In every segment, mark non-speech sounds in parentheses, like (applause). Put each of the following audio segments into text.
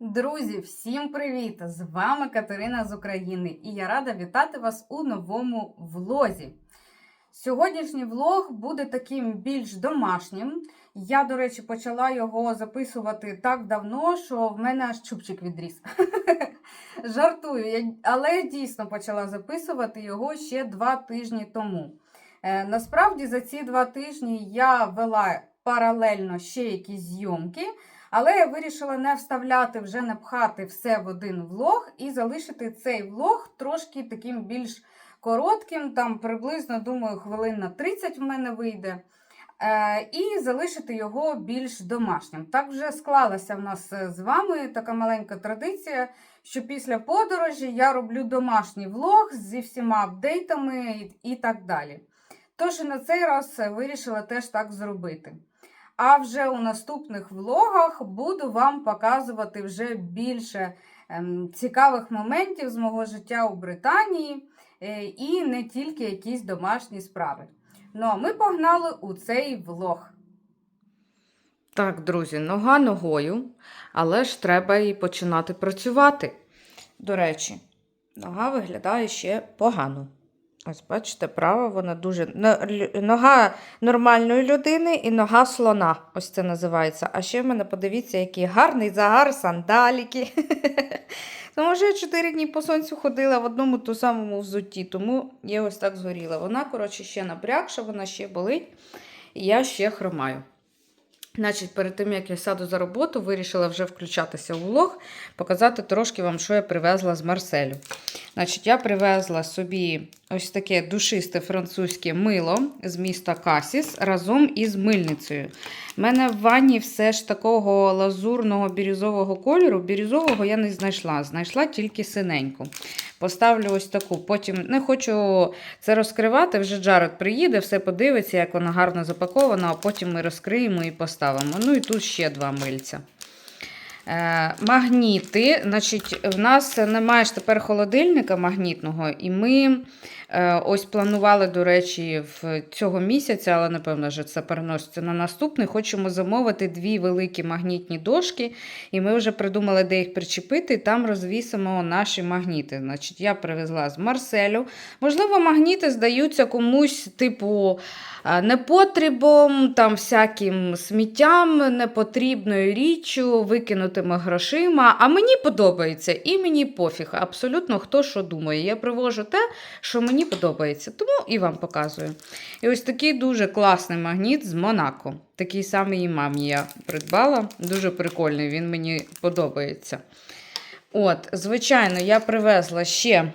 Друзі, всім привіт! З вами Катерина з України і я рада вітати вас у новому влозі. Сьогоднішній влог буде таким більш домашнім. Я, до речі, почала його записувати так давно, що в мене аж чубчик відріс. (laughs) Жартую, але дійсно почала записувати його ще два тижні тому. Е, Насправді за ці два тижні я вела паралельно ще якісь зйомки. Але я вирішила не вставляти, вже не пхати все в один влог і залишити цей влог трошки таким більш коротким, там приблизно, думаю, хвилин на 30 в мене вийде. Е, і залишити його більш домашнім. Так вже склалася в нас е, з вами така маленька традиція, що після подорожі я роблю домашній влог зі всіма апдейтами і, так далі. Тож на цей раз е, вирішила теж так зробити. А вже у наступних влогах буду вам показувати вже більше ем, цікавих моментів з мого життя у Британії е, і не тільки якісь домашні справи. Ну а ми погнали у цей влог. Так, друзі, нога ногою, але ж треба і починати працювати. До речі, нога виглядає ще погано. Ось, бачите, права вона дуже. Нога нормальної людини і нога слона. Ось це називається. А ще в мене подивіться, який гарний загар, сандаліки. (laughs) Тому я 4 дні по сонцю ходила в одному ту самому взутті, тому я ось так згоріла. Вона, коротше, ще напрягша, вона ще болить, і я ще хромаю. Значить, перед тим, як я сяду за роботу, вирішила вже включатися у влог, показати трошки вам, що я привезла з Марселю. Значить, я привезла собі ось таке душисте французьке мило з міста Касіс разом із мильницею. У мене в ванні все ж такого лазурного бірюзового кольору. Бірюзового я не знайшла, знайшла тільки синеньку. Поставлю ось таку. Потім не хочу це розкривати. Вже Джаред приїде, все подивиться, як вона гарно запакована, а потім ми розкриємо і поставимо. Ну і тут ще два мильця. Е, магніти. Значить, в нас немає ж тепер холодильника магнітного, і ми ось планували, до речі, в цього місяця, але напевно вже це переноситься на наступний. Хочемо замовити дві великі магнітні дошки, і ми вже придумали, де їх причепити, там розвісимо наші магніти. Значить, я привезла з Марселю. Можливо, магніти здаються комусь, типу, е, непотребом, там всяким сміттям, непотрібною річчю, викинутими грошима. А мені подобається і мені пофіг. Абсолютно хто що думає. Я привожу те, що мені подобається. Тому і вам показую. І ось такий дуже класний магніт з Монако. Такий самий мамі я придбала. Дуже прикольний, він мені подобається. От, звичайно, я привезла ще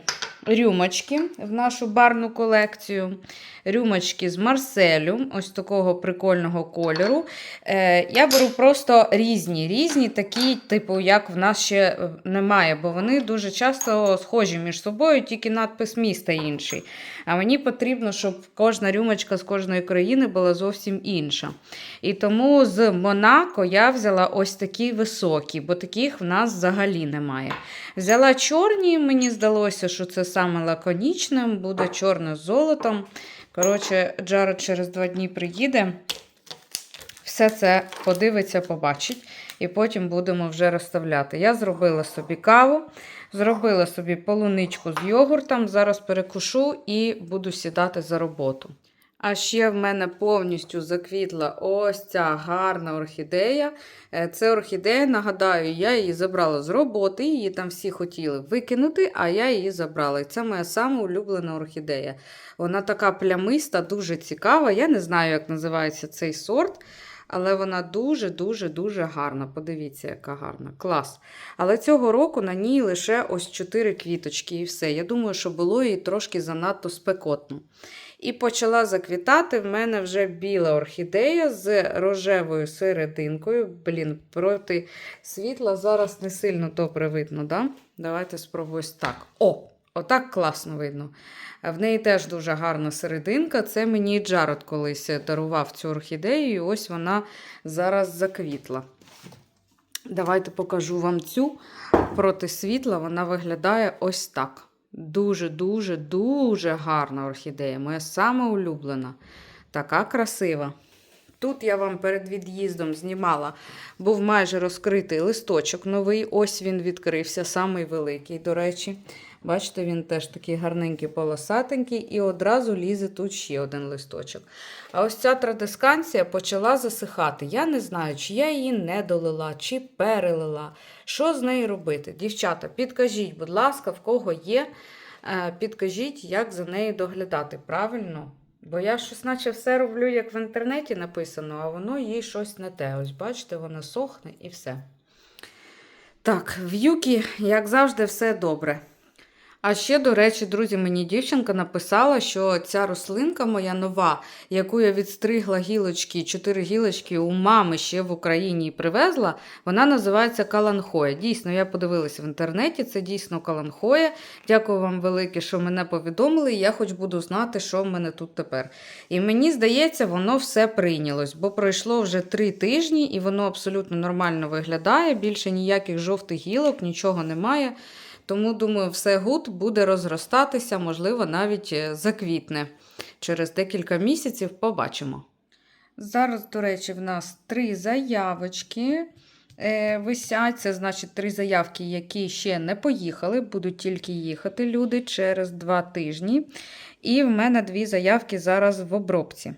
рюмочки в нашу барну колекцію. Рюмочки з Марселю, ось такого прикольного кольору. Е, я беру просто різні, різні, такі, типу, як в нас ще е, немає, бо вони дуже часто схожі між собою, тільки надпис міста інший. А мені потрібно, щоб кожна рюмочка з кожної країни була зовсім інша. І тому з Монако я взяла ось такі високі, бо таких в нас взагалі немає. Взяла чорні, мені здалося, що це саме лаконічне, буде чорне з золотом. Коротше, Джаред через два дні приїде, все це подивиться, побачить, і потім будемо вже розставляти. Я зробила собі каву, зробила собі полуничку з йогуртом. Зараз перекушу і буду сідати за роботу. А ще в мене повністю заквітла ось ця гарна орхідея. Е, Це орхідея, нагадаю, я її забрала з роботи, її там всі хотіли викинути, а я її забрала. І це моя сама улюблена орхідея. Вона така плямиста, дуже цікава. Я не знаю, як називається цей сорт. Але вона дуже-дуже-дуже гарна. Подивіться, яка гарна. Клас. Але цього року на ній лише ось 4 квіточки і все. Я думаю, що було їй трошки занадто спекотно. І почала заквітати в мене вже біла орхідея з рожевою серединкою. Блін, проти світла зараз не сильно добре видно. Да? Давайте спробую так. О! Отак класно видно. В неї теж дуже гарна серединка. Це мені Джаред колись дарував цю орхідею, і ось вона зараз заквітла. Давайте покажу вам цю проти світла. Вона виглядає ось так. Дуже-дуже, дуже гарна орхідея. Моя саме улюблена. Така красива. Тут я вам перед від'їздом знімала, був майже розкритий листочок новий. Ось він відкрився, самий великий, до речі. Бачите, він теж такий гарненький, полосатенький, і одразу лізе тут ще один листочок. А ось ця традисканція почала засихати. Я не знаю, чи я її не долила, чи перелила. Що з нею робити? Дівчата, підкажіть, будь ласка, в кого є, е, підкажіть, як за нею доглядати. Правильно? Бо я щось, наче все роблю, як в інтернеті написано, а воно їй щось не те. Ось бачите, воно сохне і все. Так, в Юкі, як завжди, все добре. А ще, до речі, друзі, мені дівчинка написала, що ця рослинка моя нова, яку я відстригла гілочки, чотири гілочки у мами ще в Україні і привезла, вона називається каланхоя. Дійсно, я подивилася в інтернеті, це дійсно каланхоя. Дякую вам велике, що мене повідомили. Я хоч буду знати, що в мене тут тепер. І мені здається, воно все прийнялось, бо пройшло вже три тижні, і воно абсолютно нормально виглядає. Більше ніяких жовтих гілок, нічого немає. Тому, думаю, все гуд буде розростатися, можливо, навіть е, заквітне. Через декілька місяців побачимо. Зараз, до речі, в нас три заявочки е, висять. Це значить три заявки, які ще не поїхали, будуть тільки їхати люди через два тижні. І в мене дві заявки зараз в обробці.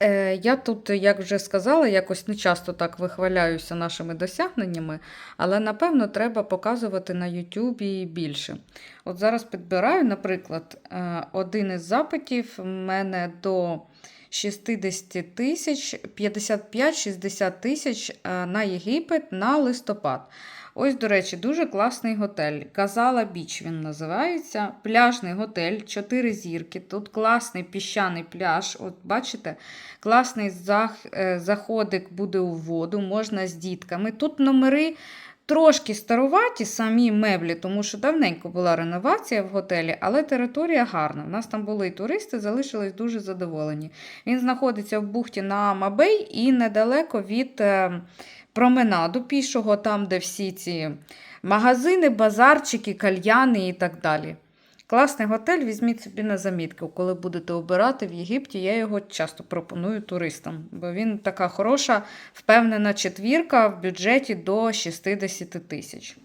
Е, Я тут, як вже сказала, якось не часто так вихваляюся нашими досягненнями, але напевно треба показувати на Ютубі більше. От зараз підбираю, наприклад, е, один із запитів в мене до 60 тисяч, 55-60 тисяч е, на Єгипет на листопад. Ось, до речі, дуже класний готель. Казала Біч він називається. Пляжний готель, 4 зірки. Тут класний піщаний пляж. От бачите, класний е, заходик буде у воду, можна з дітками. Тут номери трошки старуваті, самі меблі, тому що давненько була реновація в готелі, але територія гарна. У нас там були і туристи, залишились дуже задоволені. Він знаходиться в бухті на Амабей і недалеко від. Променаду пішого, там, де всі ці магазини, базарчики, кальяни і так далі. Класний готель, візьміть собі на замітку, коли будете обирати в Єгипті. Я його часто пропоную туристам, бо він така хороша, впевнена четвірка в бюджеті до 60 тисяч.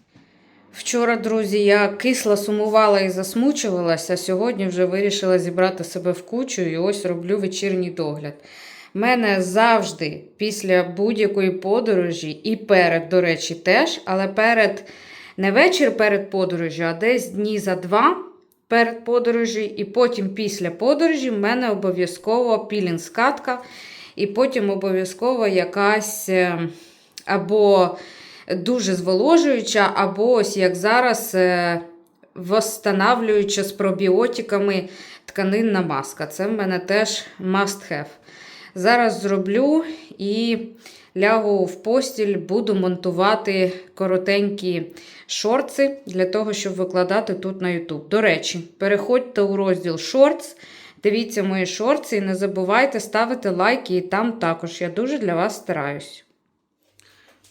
Вчора, друзі, я кисло сумувала і засмучувалася, а сьогодні вже вирішила зібрати себе в кучу і ось роблю вечірній догляд. Мене завжди після будь-якої подорожі і перед, до речі, теж, але перед не вечір перед подорожю, а десь дні за два перед подорожі, і потім після подорожі в мене обов'язково пілінг-скатка, і потім обов'язково якась е, або дуже зволожуюча, або ось як зараз е, восстанавлююча з пробіотиками тканинна маска. Це в мене теж must have. Зараз зроблю і лягу в постіль, буду монтувати коротенькі шорти для того, щоб викладати тут на YouTube. До речі, переходьте у розділ Shorts, дивіться мої шорти і не забувайте ставити лайки і там також. Я дуже для вас стараюсь.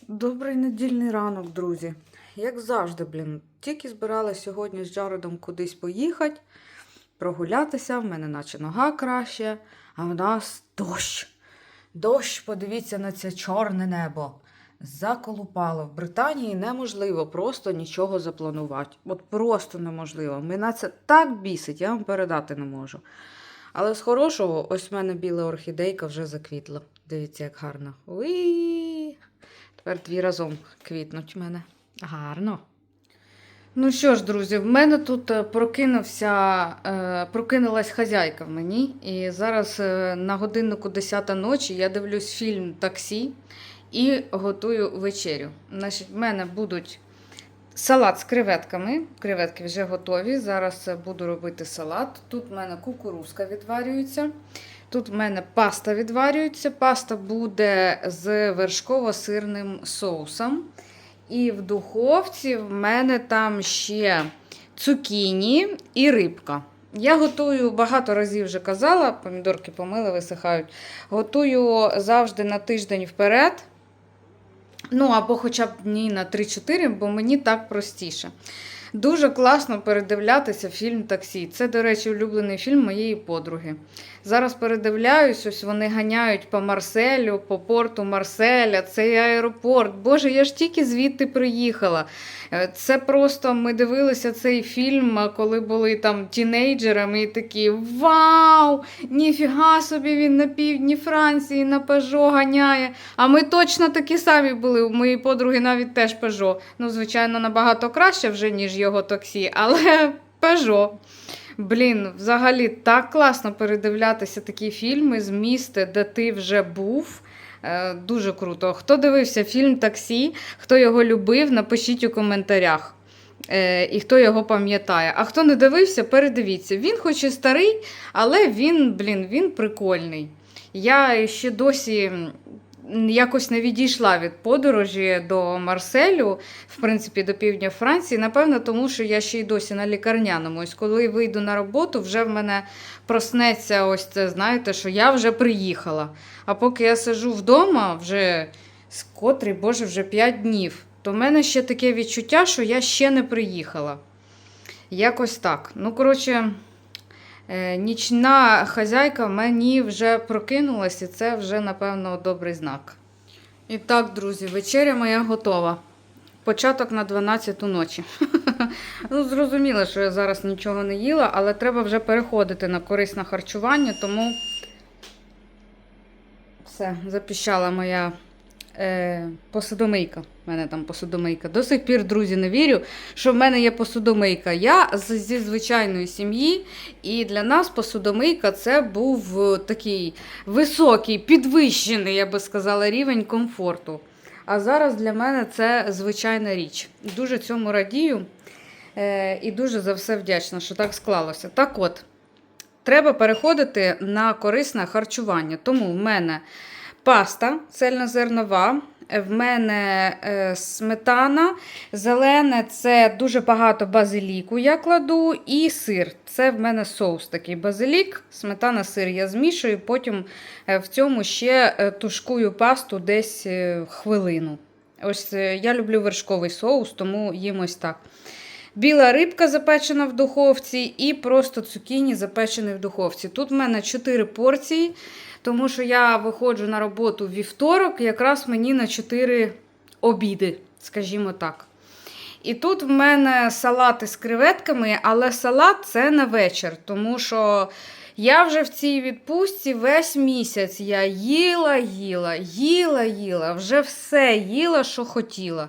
Добрий недільний ранок, друзі. Як завжди, блін, тільки збирала сьогодні з Джаредом кудись поїхати, прогулятися, в мене наче нога краще, а в нас дощ. Дощ, подивіться на це чорне небо. Заколупало. В Британії неможливо просто нічого запланувати. От просто неможливо. Мене це так бісить, я вам передати не можу. Але з хорошого, ось в мене біла орхідейка вже заквітла. Дивіться, як гарно. Уї! Тепер дві разом квітнуть в мене. Гарно. Ну що ж, друзі, в мене тут е, прокинувся, е, прокинулась хазяйка в мені. І зараз е, на годиннику 10 ночі я дивлюсь фільм Таксі і готую вечерю. Значить, в мене будуть салат з креветками. Креветки вже готові. Зараз буду робити салат. Тут в мене кукурузка відварюється. Тут в мене паста відварюється. Паста буде з вершково-сирним соусом. І в духовці в мене там ще цукіні і рибка. Я готую багато разів вже казала, помідорки помили, висихають. Готую завжди на тиждень вперед. Ну, або хоча б дні на 3-4, бо мені так простіше. Дуже класно передивлятися фільм Таксі. Це, до речі, улюблений фільм моєї подруги. Зараз передивляюсь, ось вони ганяють по Марселю, по порту Марселя, цей аеропорт. Боже, я ж тільки звідти приїхала. Е, Це просто ми дивилися цей фільм, коли були там тінейджерами, і такі Вау! Ніфіга собі він на півдні Франції на Пежо ганяє. А ми точно такі самі були. У моєї подруги навіть теж Пежо. Ну, звичайно, набагато краще вже, ніж його таксі, але (laughs) Пежо. Блін, взагалі так класно передивлятися такі фільми з міста, де ти вже був. Е, Дуже круто. Хто дивився фільм Таксі, хто його любив, напишіть у коментарях. Е, І хто його пам'ятає. А хто не дивився, передивіться. Він хоч і старий, але він, блін, він прикольний. Я ще досі якось не відійшла від подорожі до Марселю, в принципі, до півдня Франції. Напевно, тому що я ще й досі на лікарняному. Ось коли вийду на роботу, вже в мене проснеться ось це, знаєте, що я вже приїхала. А поки я сижу вдома, вже з котрий, боже, вже 5 днів, то в мене ще таке відчуття, що я ще не приїхала. Якось так. Ну, коротше, нічна хазяйка мені вже прокинулась, і це вже, напевно, добрий знак. І так, друзі, вечеря моя готова. Початок на 12 ночі. (laughs) ну, зрозуміло, що я зараз нічого не їла, але треба вже переходити на корисне харчування, тому все, запіщала моя е, посудомийка. У мене там посудомийка. До сих пір, друзі, не вірю, що в мене є посудомийка. Я зі звичайної сім'ї, і для нас посудомийка це був е, такий високий, підвищений, я би сказала, рівень комфорту. А зараз для мене це звичайна річ. Дуже цьому радію е, і дуже за все вдячна, що так склалося. Так от, треба переходити на корисне харчування. Тому в мене паста цельнозернова, в мене е, сметана, зелене це дуже багато базиліку я кладу, і сир. Це в мене соус такий базилік, сметана, сир я змішую, потім е, в цьому ще е, тушкую пасту десь е, хвилину. Ось е, я люблю вершковий соус, тому їм ось так. Біла рибка запечена в духовці і просто цукіні запечені в духовці. Тут в мене 4 порції, тому що я виходжу на роботу вівторок, якраз мені на 4 обіди, скажімо так. І тут в мене салати з креветками, але салат це на вечір, тому що я вже в цій відпустці весь місяць я їла, їла, їла, їла, вже все їла, що хотіла.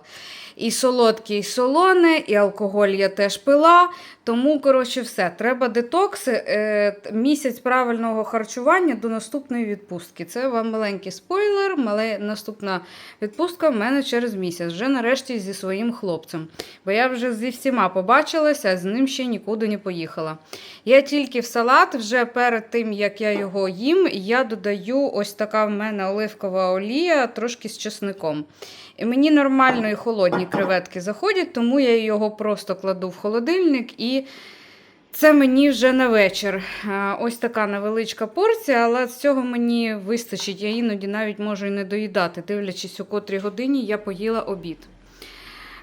І солодке, і солоне, і алкоголь я теж пила. Тому, коротше, все. Треба детокси, е, місяць правильного харчування до наступної відпустки. Це вам маленький спойлер. Мале... Наступна відпустка в мене через місяць, вже нарешті зі своїм хлопцем. Бо я вже зі всіма побачилася, з ним ще нікуди не поїхала. Я тільки в салат, вже перед тим, як я його їм, я додаю ось така в мене оливкова олія, трошки з чесником. І мені нормально і холодні креветки заходять, тому я його просто кладу в холодильник і це мені вже на вечір. Ось така невеличка порція, але з цього мені вистачить. Я іноді навіть можу і не доїдати, дивлячись, у котрій годині я поїла обід.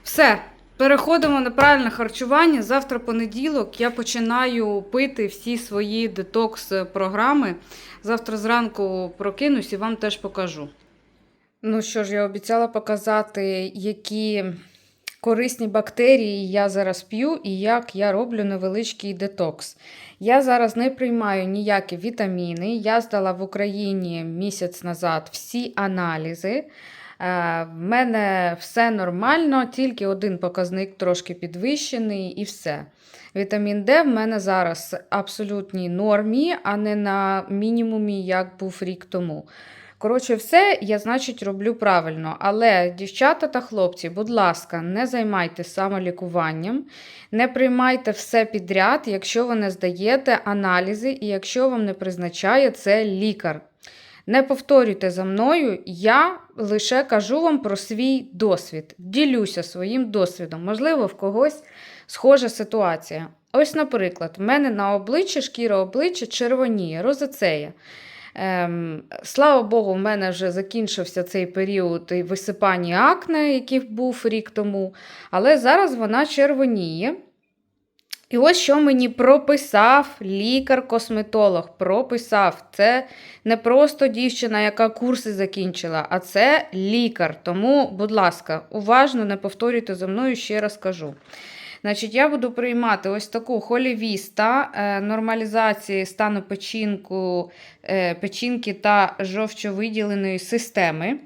Все. Переходимо на правильне харчування. Завтра понеділок я починаю пити всі свої детокс-програми. Завтра зранку прокинусь і вам теж покажу. Ну що ж, я обіцяла показати, які корисні бактерії я зараз п'ю і як я роблю невеличкий детокс. Я зараз не приймаю ніякі вітаміни. Я здала в Україні місяць назад всі аналізи. Е, В мене все нормально, тільки один показник трошки підвищений і все. Вітамін Д в мене зараз в абсолютній нормі, а не на мінімумі, як був рік тому. Коротше, все я, значить, роблю правильно. Але, дівчата та хлопці, будь ласка, не займайтеся самолікуванням, не приймайте все підряд, якщо ви не здаєте аналізи і якщо вам не призначає це лікар. Не повторюйте за мною, я лише кажу вам про свій досвід. Ділюся своїм досвідом. Можливо, в когось схожа ситуація. Ось, наприклад, в мене на обличчі шкіра обличчя червоніє, розацея. Ем, слава Богу, в мене вже закінчився цей період висипання акне, який був рік тому. Але зараз вона червоніє. І ось що мені прописав лікар-косметолог. Прописав. Це не просто дівчина, яка курси закінчила, а це лікар. Тому, будь ласка, уважно не повторюйте за мною, ще раз кажу. Значить, я буду приймати ось таку холівіста, е, нормалізації стану печінку, е, печінки та жовчовиділеної системи.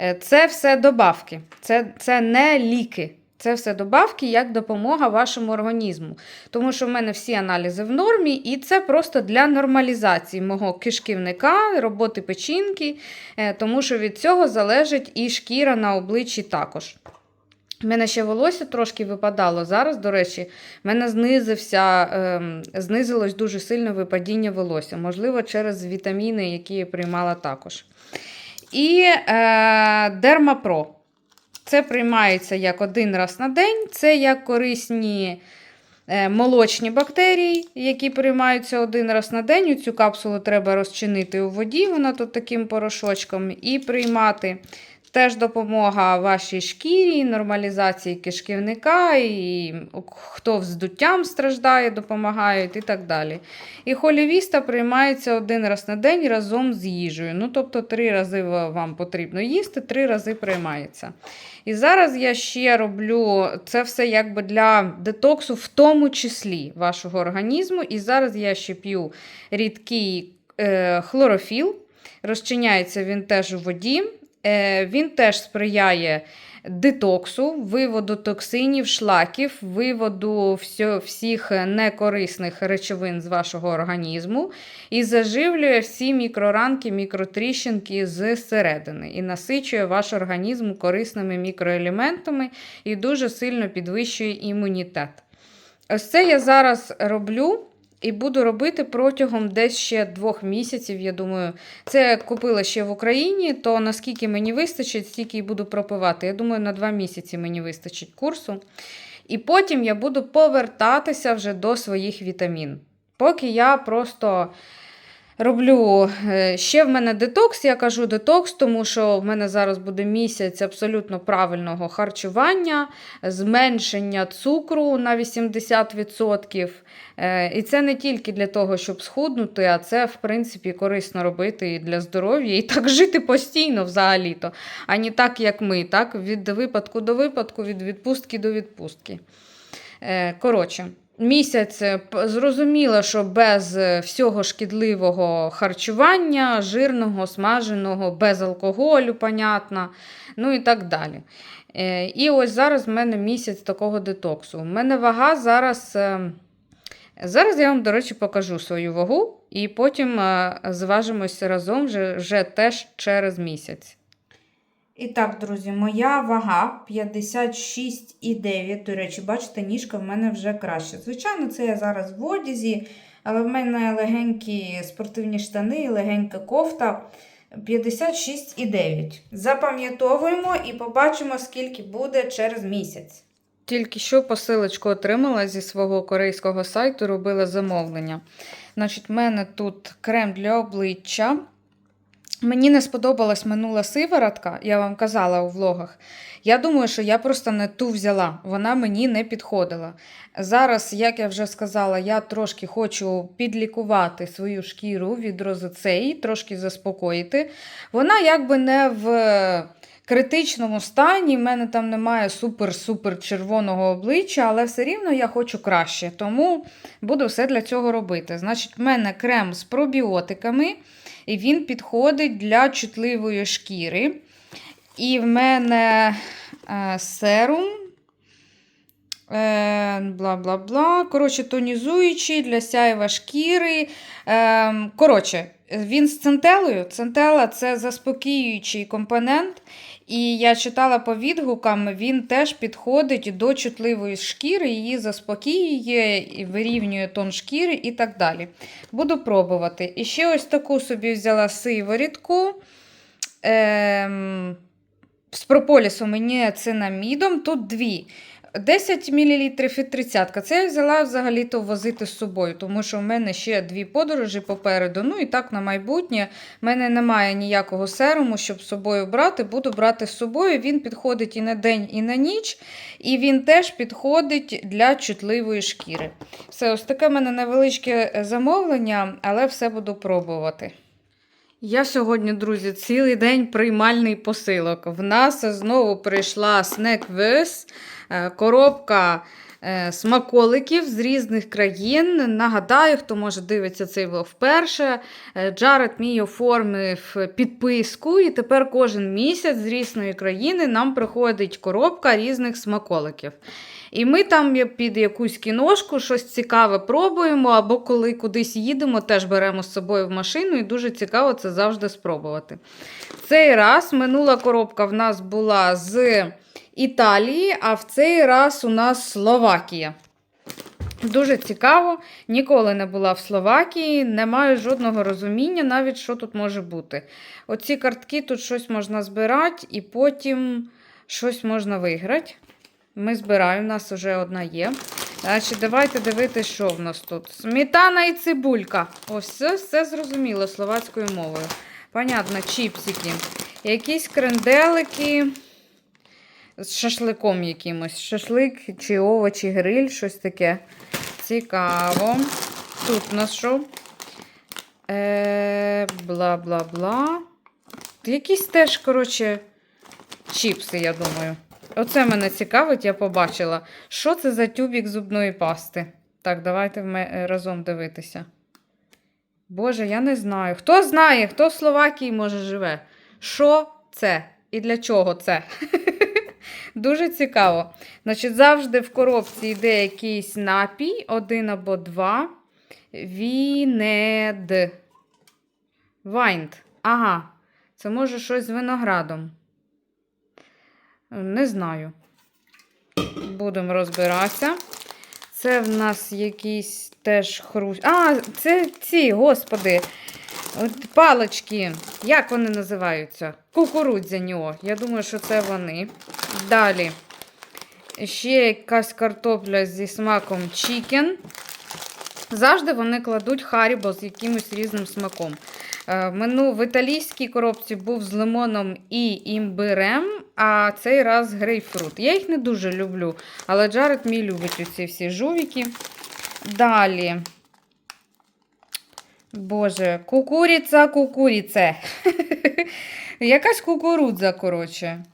Е, Це все добавки, це, це не ліки. Це все добавки як допомога вашому організму. Тому що в мене всі аналізи в нормі, і це просто для нормалізації мого кишківника, роботи печінки, тому що від цього залежить і шкіра на обличчі також. У мене ще волосся трошки випадало. Зараз, до речі, мене знизився, ем, знизилось дуже сильно випадіння волосся. Можливо, через вітаміни, які я приймала також. І е, Дермапро. Це приймається як один раз на день. Це як корисні е, молочні бактерії, які приймаються один раз на день. Цю капсулу треба розчинити у воді, вона тут таким порошочком, і приймати. Теж допомога вашій шкірі, нормалізації кишківника, і хто вздуттям страждає, допомагають і так далі. І холівіста приймається один раз на день разом з їжею. Ну, тобто, три рази вам потрібно їсти, три рази приймається. І зараз я ще роблю це все якби для детоксу, в тому числі вашого організму. І зараз я ще п'ю рідкий е, хлорофіл. Розчиняється він теж у воді. Е, Він теж сприяє детоксу, виводу токсинів, шлаків, виводу всіх некорисних речовин з вашого організму і заживлює всі мікроранки, мікротріщинки зсередини і насичує ваш організм корисними мікроелементами і дуже сильно підвищує імунітет. Ось це я зараз роблю. І буду робити протягом десь ще двох місяців. Я думаю, це купила ще в Україні, то наскільки мені вистачить, стільки і буду пропивати. Я думаю, на два місяці мені вистачить курсу. І потім я буду повертатися вже до своїх вітамін. Поки я просто роблю е, ще в мене детокс, я кажу детокс, тому що в мене зараз буде місяць абсолютно правильного харчування, зменшення цукру на 80%. Е, І це не тільки для того, щоб схуднути, а це, в принципі, корисно робити і для здоров'я, і так (laughs) жити постійно взагалі-то, а не так, як ми, так? від випадку до випадку, від відпустки до відпустки. Е, Коротше. Місяць е, зрозуміло, що без е, всього шкідливого харчування, жирного, смаженого, без алкоголю, понятно, ну і так далі. Е, І ось зараз в мене місяць такого детоксу. У мене вага зараз. Зараз я вам, до речі, покажу свою вагу, і потім зважимося разом вже, вже теж через місяць. І так, друзі, моя вага 56,9. До речі, бачите, ніжка в мене вже краще. Звичайно, це я зараз в одязі, але в мене легенькі спортивні штани, легенька кофта. 56,9. Запам'ятовуємо і побачимо, скільки буде через місяць. Тільки що посилочку отримала зі свого корейського сайту, робила замовлення. Значить, в мене тут крем для обличчя. Мені не сподобалась минула сиворотка, я вам казала у влогах. Я думаю, що я просто не ту взяла, вона мені не підходила. Зараз, як я вже сказала, я трошки хочу підлікувати свою шкіру від розоцеї, трошки заспокоїти. Вона якби не в критичному стані, в мене там немає супер-супер червоного обличчя, але все рівно я хочу краще. Тому буду все для цього робити. Значить, в мене крем з пробіотиками, і він підходить для чутливої шкіри. І в мене е, серум. Е, бла-бла-бла. Коротше, тонізуючий для сяєва шкіри. Е, коротше, він з центелою. Центела це заспокіюючий компонент. І я читала по відгукам, він теж підходить до чутливої шкіри, її заспокіює, вирівнює тон шкіри і так далі. Буду пробувати. І ще ось таку собі взяла сиворідку. Ем, з прополісом мені цинамідом. Тут дві. 10 мл і 30. Це я взяла взагалі-то возити з собою, тому що в мене ще дві подорожі попереду. Ну і так на майбутнє. В мене немає ніякого серуму, щоб з собою брати. Буду брати з собою. Він підходить і на день, і на ніч. І він теж підходить для чутливої шкіри. Все, ось таке в мене невеличке е, замовлення, але все буду пробувати. Я сьогодні, друзі, цілий день приймальний посилок. В нас знову прийшла Снеквес, коробка е, смаколиків з різних країн. Нагадаю, хто може дивиться цей влог вперше. е, Джаред мій оформив підписку, і тепер кожен місяць з різної країни нам приходить коробка різних смаколиків. І ми там під якусь кіношку щось цікаве пробуємо, або коли кудись їдемо, теж беремо з собою в машину, і дуже цікаво це завжди спробувати. Цей раз минула коробка в нас була з Італії, а в цей раз у нас Словакія. Дуже цікаво, ніколи не була в Словакії, не маю жодного розуміння, навіть що тут може бути. Оці картки тут щось можна збирати, і потім щось можна виграти. Ми збираємо, у нас вже одна є. Значить, давайте дивитися, що в нас тут. Сметана і цибулька. Ось це все зрозуміло словацькою мовою. Понятно, чіпсики. Якісь кренделики з шашликом якимось. Шашлик чи овочі, гриль, щось таке. Цікаво. Тут у нас що? Е, бла-бла-бла. Якісь теж, коротше, чіпси, я думаю. Оце мене цікавить, я побачила. Що це за тюбік зубної пасти? Так, давайте разом дивитися. Боже, я не знаю. Хто знає, хто в Словакії може живе? Що це? І для чого це? (laughs) Дуже цікаво. Значить, завжди в коробці йде якийсь напій, один або два. Вінед. Вайнд. Ага. Це може щось з виноградом. Не знаю. Будемо розбиратися. Це в нас якісь теж хрущ. А, це ці, господи. От палички. Як вони називаються? Кукурудзяні. О, Я думаю, що це вони. Далі. Ще якась картопля зі смаком чікен. Завжди вони кладуть харібо з якимось різним смаком. Е, Мену в італійській коробці був з лимоном і імбирем, а цей раз грейпфрут. Я їх не дуже люблю, але Джаред мій любить оці всі жувіки. Далі. Боже, кукуріця, кукуріце. (laughs) Якась кукурудза, коротше.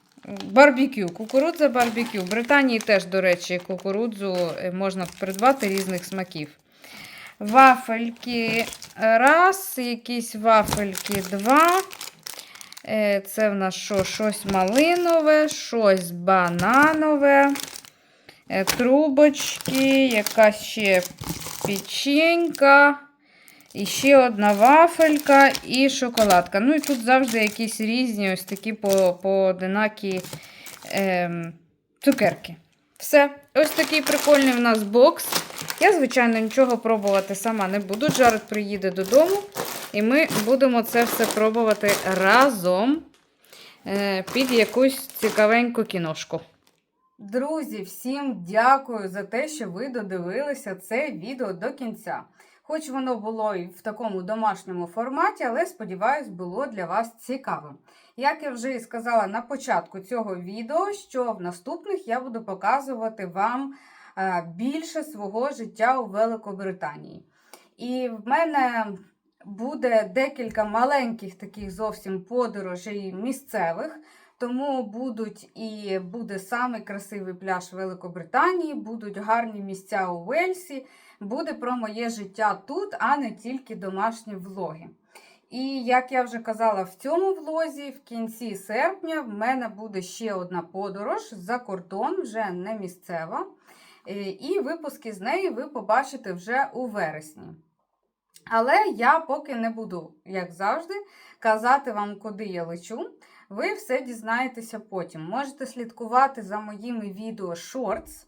Барбекю. Кукурудза барбекю. В Британії теж, до речі, кукурудзу е, можна придбати різних смаків. Вафельки раз, якісь вафельки два. Е, Це в нас що? Щось малинове, щось бананове, е, трубочки, якась ще печенька. І ще одна вафелька і шоколадка. Ну і тут завжди якісь різні ось такі по- поодинакі ем, цукерки. Все. Ось такий прикольний в нас бокс. Я, звичайно, нічого пробувати сама не буду. Джаред приїде додому, і ми будемо це все пробувати разом е, під якусь цікавеньку кіношку. Друзі, всім дякую за те, що ви додивилися це відео до кінця. Хоч воно було і в такому домашньому форматі, але сподіваюсь, було для вас цікавим. Як я вже і сказала на початку цього відео, що в наступних я буду показувати вам е, більше свого життя у Великобританії. І в мене буде декілька маленьких таких зовсім подорожей місцевих. Тому будуть і буде самий красивий пляж Великобританії, будуть гарні місця у Вельсі, буде про моє життя тут, а не тільки домашні влоги. І як я вже казала в цьому влозі, в кінці серпня в мене буде ще одна подорож за кордон, вже не місцева. Е, І випуски з неї ви побачите вже у вересні. Але я поки не буду, як завжди, казати вам, куди я лечу. Ви все дізнаєтеся потім. Можете слідкувати за моїми відео Shorts.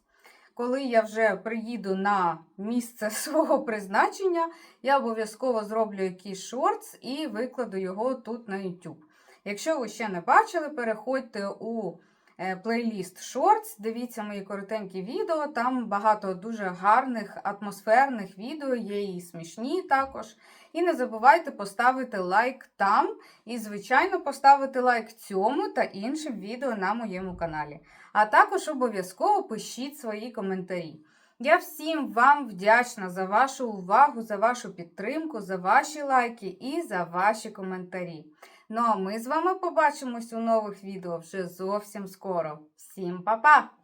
Коли я вже приїду на місце (laughs) свого призначення, я обов'язково зроблю якийсь шортс і викладу його тут на YouTube. Якщо ви ще не бачили, переходьте у е, плейліст Shorts. Дивіться мої коротенькі відео. Там багато дуже гарних атмосферних відео, є і смішні також. І не забувайте поставити лайк там. І, звичайно, поставити лайк цьому та іншим відео на моєму каналі. А також обов'язково пишіть свої коментарі. Я всім вам вдячна за вашу увагу, за вашу підтримку, за ваші лайки і за ваші коментарі. Ну а ми з вами побачимось у нових відео вже зовсім скоро. Всім па-па!